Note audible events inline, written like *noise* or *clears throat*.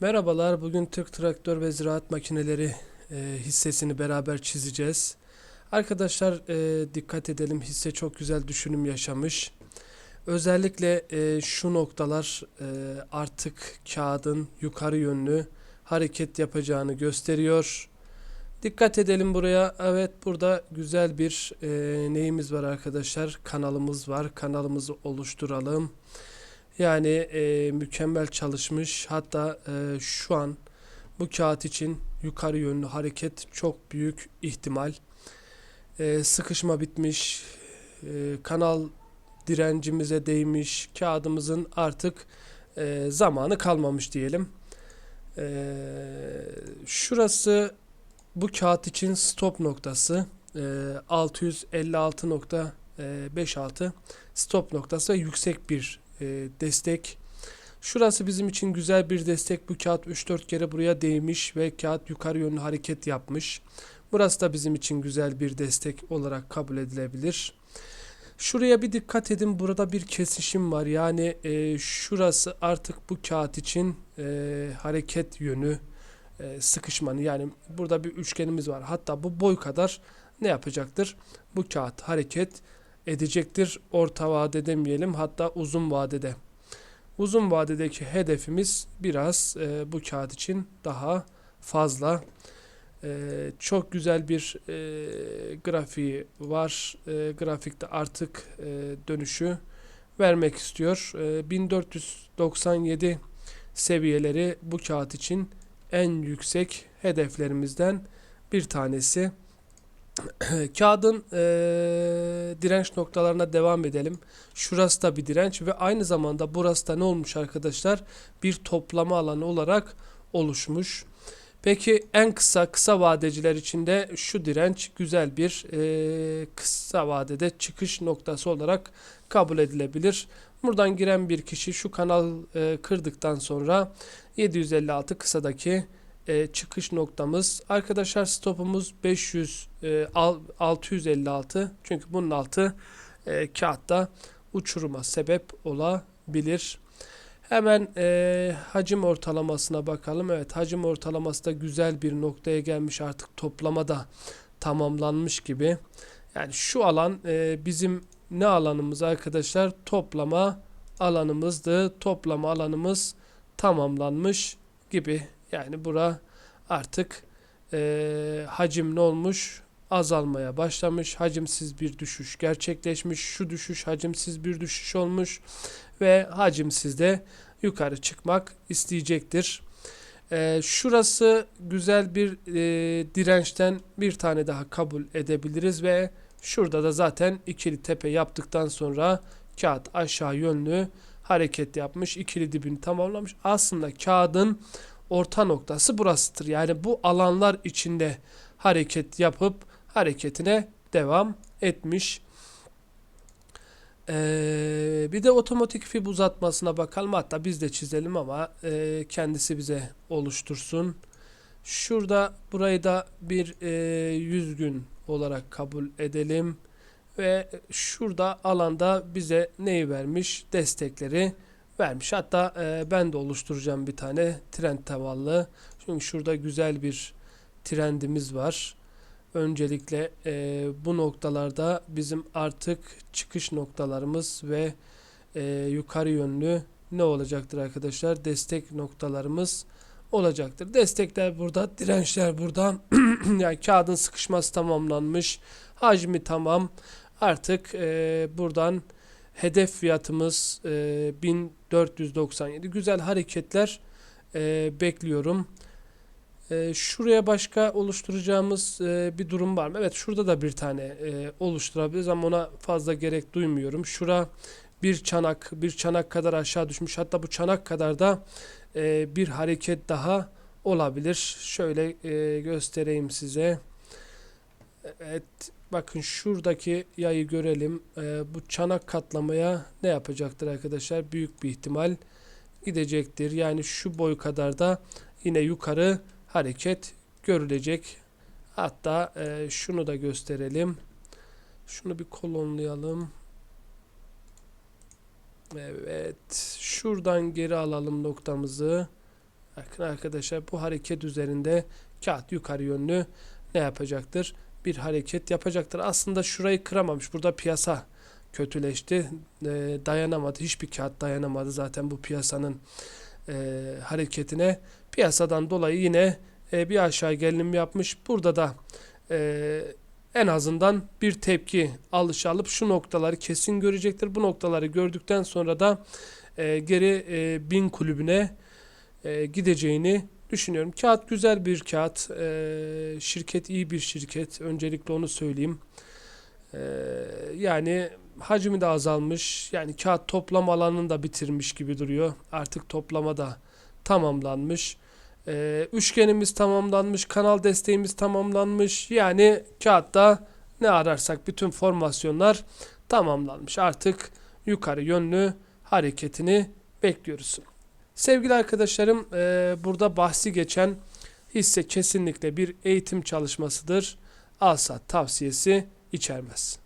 Merhabalar, bugün Türk Traktör ve Ziraat Makineleri e, hissesini beraber çizeceğiz. Arkadaşlar e, dikkat edelim, hisse çok güzel düşünüm yaşamış. Özellikle e, şu noktalar e, artık kağıdın yukarı yönlü hareket yapacağını gösteriyor. Dikkat edelim buraya. Evet burada güzel bir e, neyimiz var arkadaşlar? Kanalımız var. Kanalımızı oluşturalım. Yani e, mükemmel çalışmış. Hatta e, şu an bu kağıt için yukarı yönlü hareket çok büyük ihtimal. E, sıkışma bitmiş. E, kanal direncimize değmiş. Kağıdımızın artık e, zamanı kalmamış diyelim. E, şurası bu kağıt için stop noktası. E, 656.56 stop noktası ve yüksek bir e, destek. Şurası bizim için güzel bir destek. Bu kağıt 3-4 kere buraya değmiş ve kağıt yukarı yönlü hareket yapmış. Burası da bizim için güzel bir destek olarak kabul edilebilir. Şuraya bir dikkat edin. Burada bir kesişim var. Yani e, şurası artık bu kağıt için e, hareket yönü e, sıkışmanı. Yani burada bir üçgenimiz var. Hatta bu boy kadar ne yapacaktır? Bu kağıt hareket edecektir. Orta vade demeyelim hatta uzun vadede. Uzun vadedeki hedefimiz biraz e, bu kağıt için daha fazla. E, çok güzel bir e, grafiği var. E, grafikte artık e, dönüşü vermek istiyor. E, 1497 seviyeleri bu kağıt için en yüksek hedeflerimizden bir tanesi. *clears throat* Kağıdın e, direnç noktalarına devam edelim. Şurası da bir direnç ve aynı zamanda burası da ne olmuş arkadaşlar? Bir toplama alanı olarak oluşmuş. Peki en kısa kısa vadeciler için de şu direnç güzel bir e, kısa vadede çıkış noktası olarak kabul edilebilir. Buradan giren bir kişi şu kanal e, kırdıktan sonra 756 kısadaki e, çıkış noktamız. Arkadaşlar stopumuz 500 e, 656. Çünkü bunun altı e, kağıtta uçuruma sebep olabilir. Hemen e, hacim ortalamasına bakalım. Evet hacim ortalaması da güzel bir noktaya gelmiş artık toplama da tamamlanmış gibi. Yani şu alan e, bizim ne alanımız arkadaşlar? Toplama alanımızdı. Toplama alanımız tamamlanmış gibi. Yani bura artık e, hacim ne olmuş? Azalmaya başlamış. Hacimsiz bir düşüş gerçekleşmiş. Şu düşüş hacimsiz bir düşüş olmuş. Ve hacimsiz de yukarı çıkmak isteyecektir. E, şurası güzel bir e, dirençten bir tane daha kabul edebiliriz ve şurada da zaten ikili tepe yaptıktan sonra kağıt aşağı yönlü hareket yapmış. ikili dibini tamamlamış. Aslında kağıdın orta noktası burasıdır. Yani bu alanlar içinde hareket yapıp hareketine devam etmiş. Ee, bir de otomatik fib uzatmasına bakalım. Hatta biz de çizelim ama e, kendisi bize oluştursun. Şurada burayı da bir e, 100 gün olarak kabul edelim. Ve şurada alanda bize neyi vermiş? Destekleri vermiş. Hatta e, ben de oluşturacağım bir tane trend tabanlı. Çünkü şurada güzel bir trendimiz var. Öncelikle e, bu noktalarda bizim artık çıkış noktalarımız ve e, yukarı yönlü ne olacaktır arkadaşlar? Destek noktalarımız olacaktır. Destekler burada, dirençler burada. *clears throat* yani kağıdın sıkışması tamamlanmış. Hacmi tamam. Artık e, buradan hedef fiyatımız e, 1497. Güzel hareketler e, bekliyorum. E, şuraya başka oluşturacağımız e, bir durum var mı? Evet şurada da bir tane e, oluşturabiliriz ama ona fazla gerek duymuyorum. Şura bir çanak, bir çanak kadar aşağı düşmüş. Hatta bu çanak kadar da e, bir hareket daha olabilir. Şöyle e, göstereyim size. Evet bakın şuradaki yayı görelim. E, bu çanak katlamaya ne yapacaktır arkadaşlar? Büyük bir ihtimal gidecektir. Yani şu boy kadar da yine yukarı hareket görülecek. Hatta e, şunu da gösterelim. Şunu bir kolonlayalım. Evet. Şuradan geri alalım noktamızı. Bakın arkadaşlar bu hareket üzerinde kağıt yukarı yönlü ne yapacaktır? Bir hareket yapacaktır. Aslında şurayı kıramamış. Burada piyasa kötüleşti. E, dayanamadı. Hiçbir kağıt dayanamadı zaten bu piyasanın e, hareketine. Piyasadan dolayı yine e, bir aşağı gerilim yapmış. Burada da e, en azından bir tepki alış alıp şu noktaları kesin görecektir. Bu noktaları gördükten sonra da e, geri e, bin kulübüne e, gideceğini düşünüyorum. Kağıt güzel bir kağıt. E, şirket iyi bir şirket. Öncelikle onu söyleyeyim. E, yani hacmi de azalmış. Yani kağıt toplam alanını da bitirmiş gibi duruyor. Artık toplama da tamamlanmış. E, üçgenimiz tamamlanmış. Kanal desteğimiz tamamlanmış. Yani kağıtta ne ararsak bütün formasyonlar tamamlanmış. Artık yukarı yönlü hareketini bekliyoruz. Sevgili arkadaşlarım, e, burada bahsi geçen hisse kesinlikle bir eğitim çalışmasıdır. Alsat tavsiyesi içermez.